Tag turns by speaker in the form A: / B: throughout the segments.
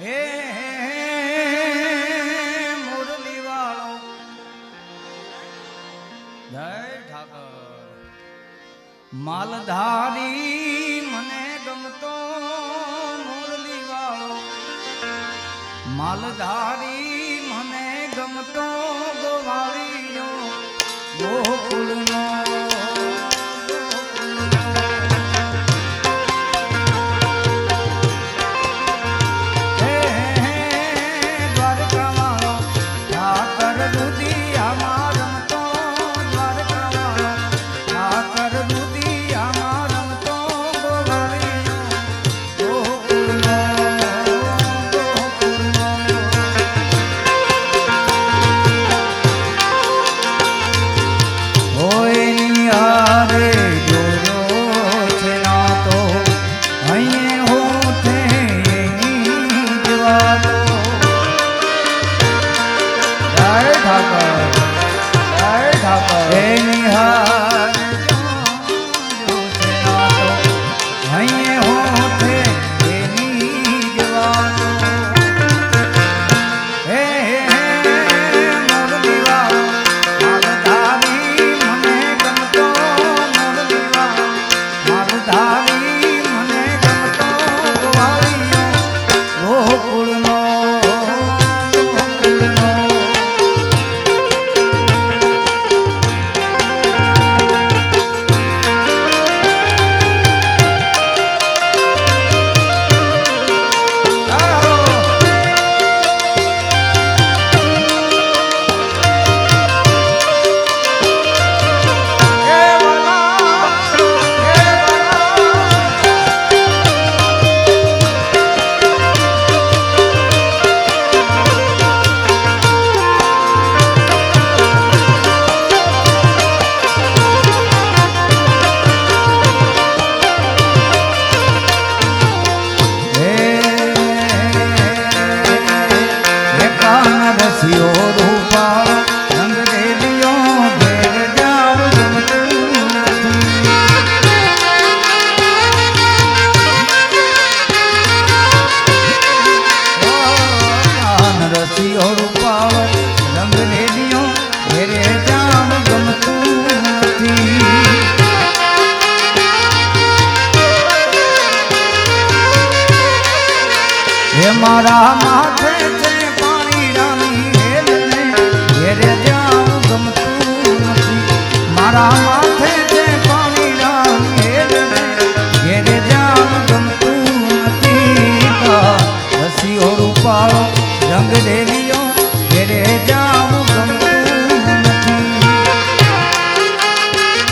A: હે હે મુરલી વાળો. જય ઠાકર. માલધારી મને ગમતો મુરલી વાળો. માલધારી મને ગમતો ગોવાળીઓ ગોકુળનો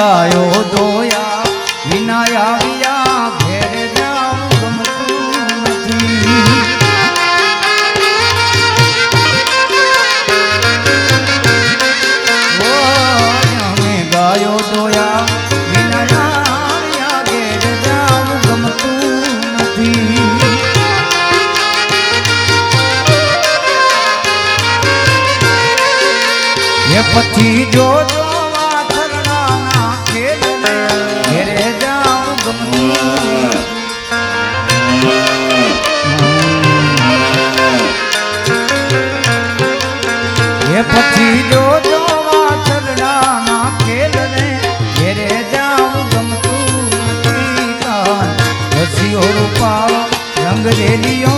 A: ગાયો સિંહોરું પાવ રંગ રેલીઓ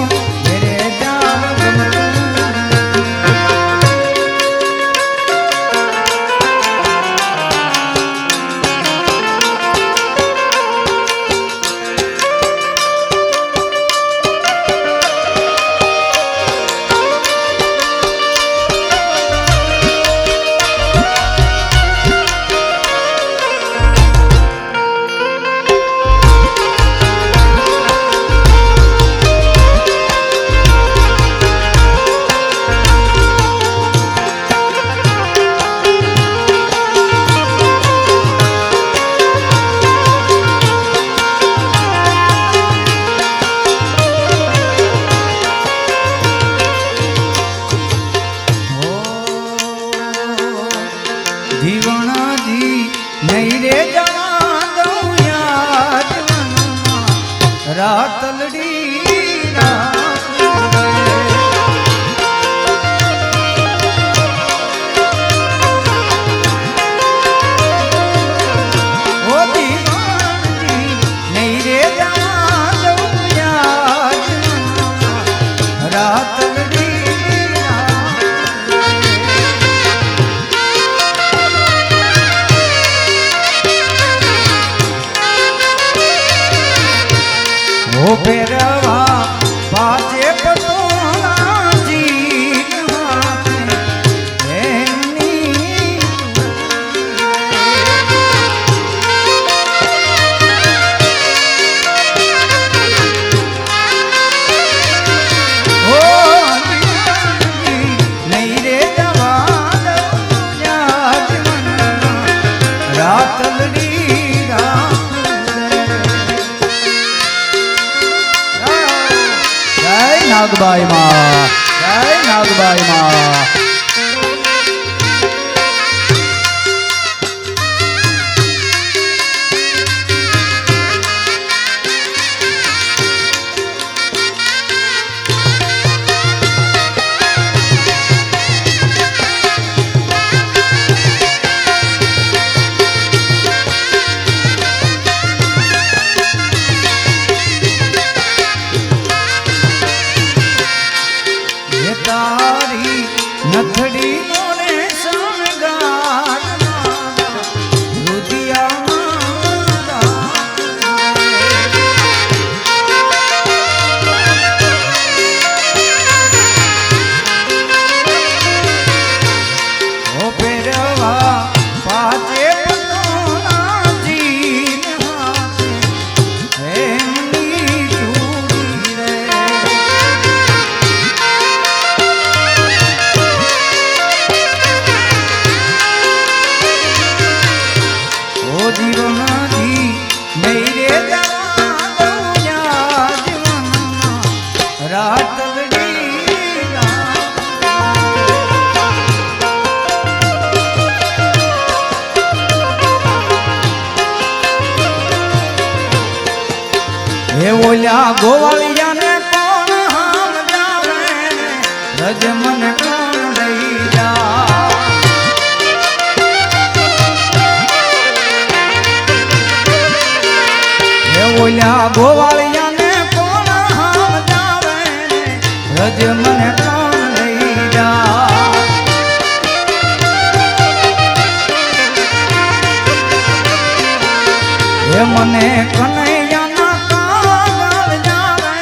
A: હે મને કનૈયાના કાગળ જાવે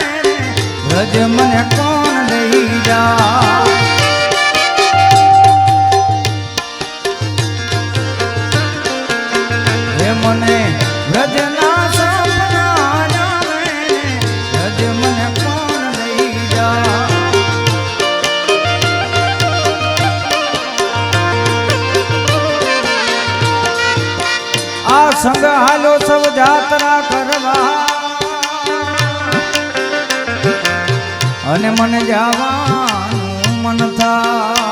A: ભજ મને કોણ લઈ જા મને અને મને જવાનું મન થાય.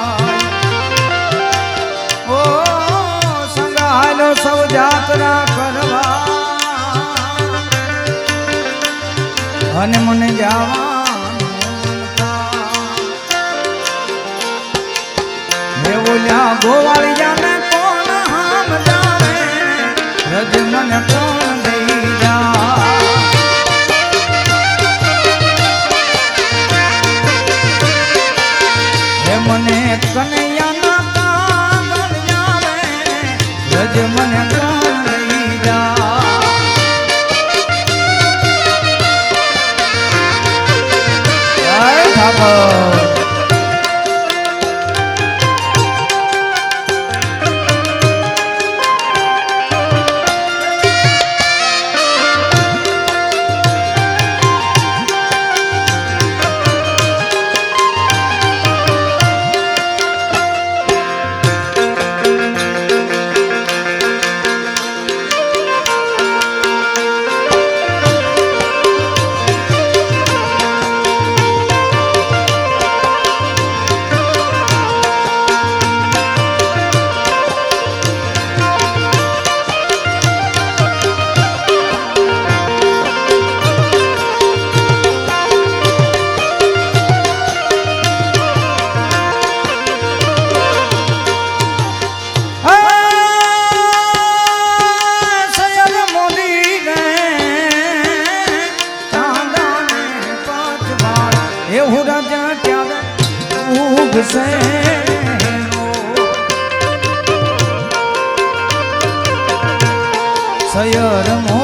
A: ઓ, સંગાલો સૌ જાત્રા કરવા. અને મને જવાનું એવો લ્યા ગોવાળી કોણ હામ જાણે? રજ મને કોણ ક્યારે ઉગશે સયર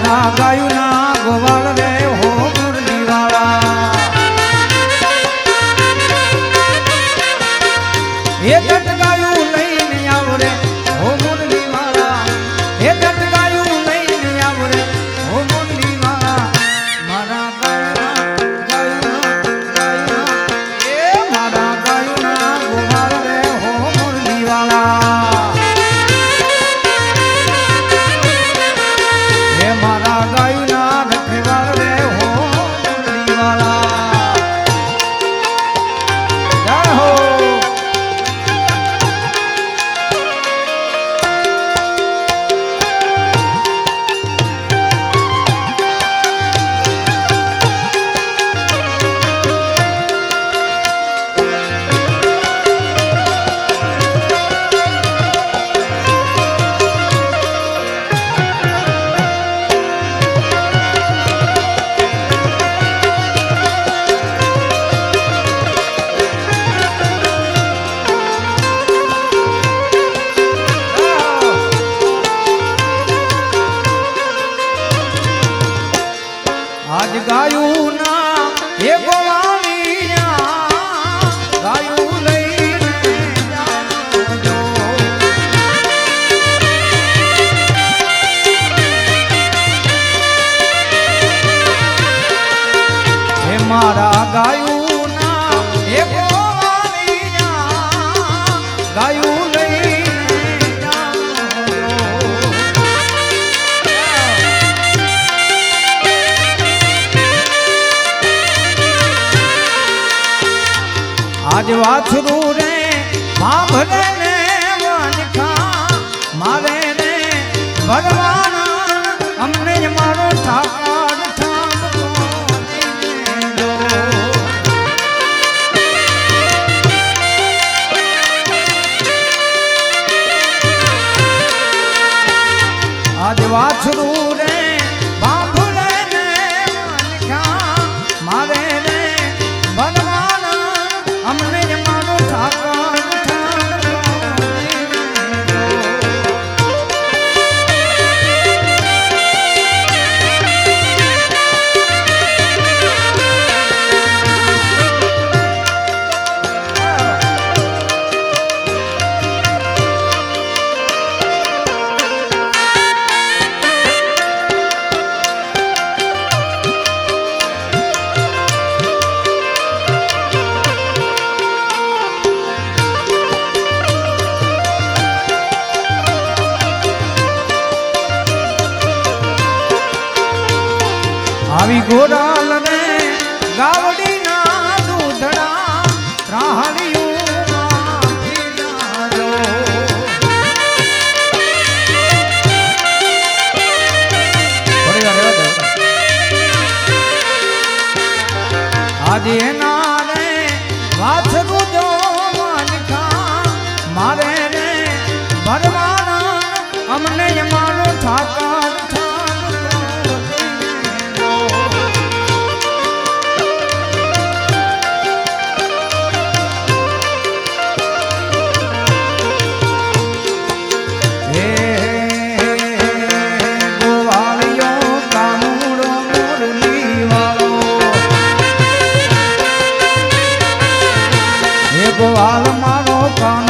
A: હે મારા tiene ભગવાન મારો કાન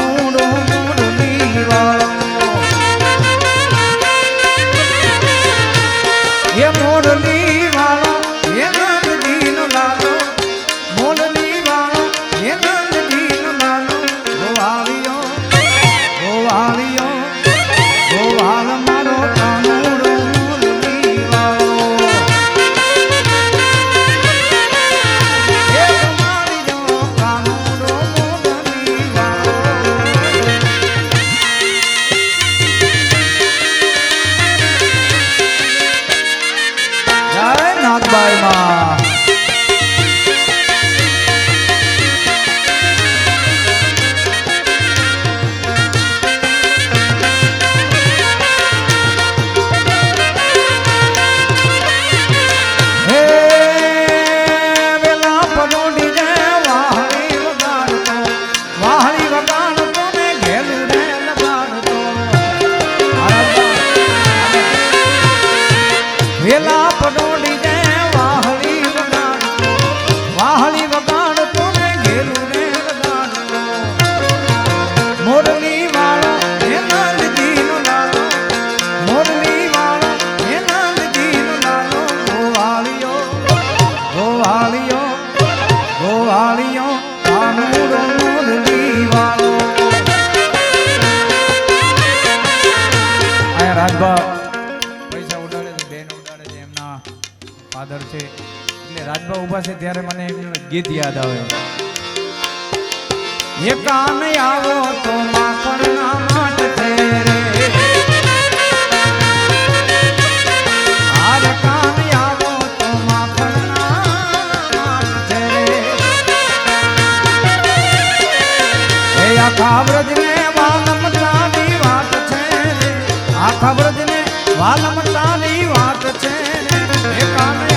A: રાજભા પૈસા ઉડાડે છે બેન ઉડાડે છે એમના ફાધર છે. એટલે રાજભા ઊભા છે ત્યારે મને એમનું ગીત યાદ આવે. એ કામ આવો તો માખણ ના માટ રે. આ કામ કાવ્રજ ખબર જ ને વાલમતાની વાત છે એ કામે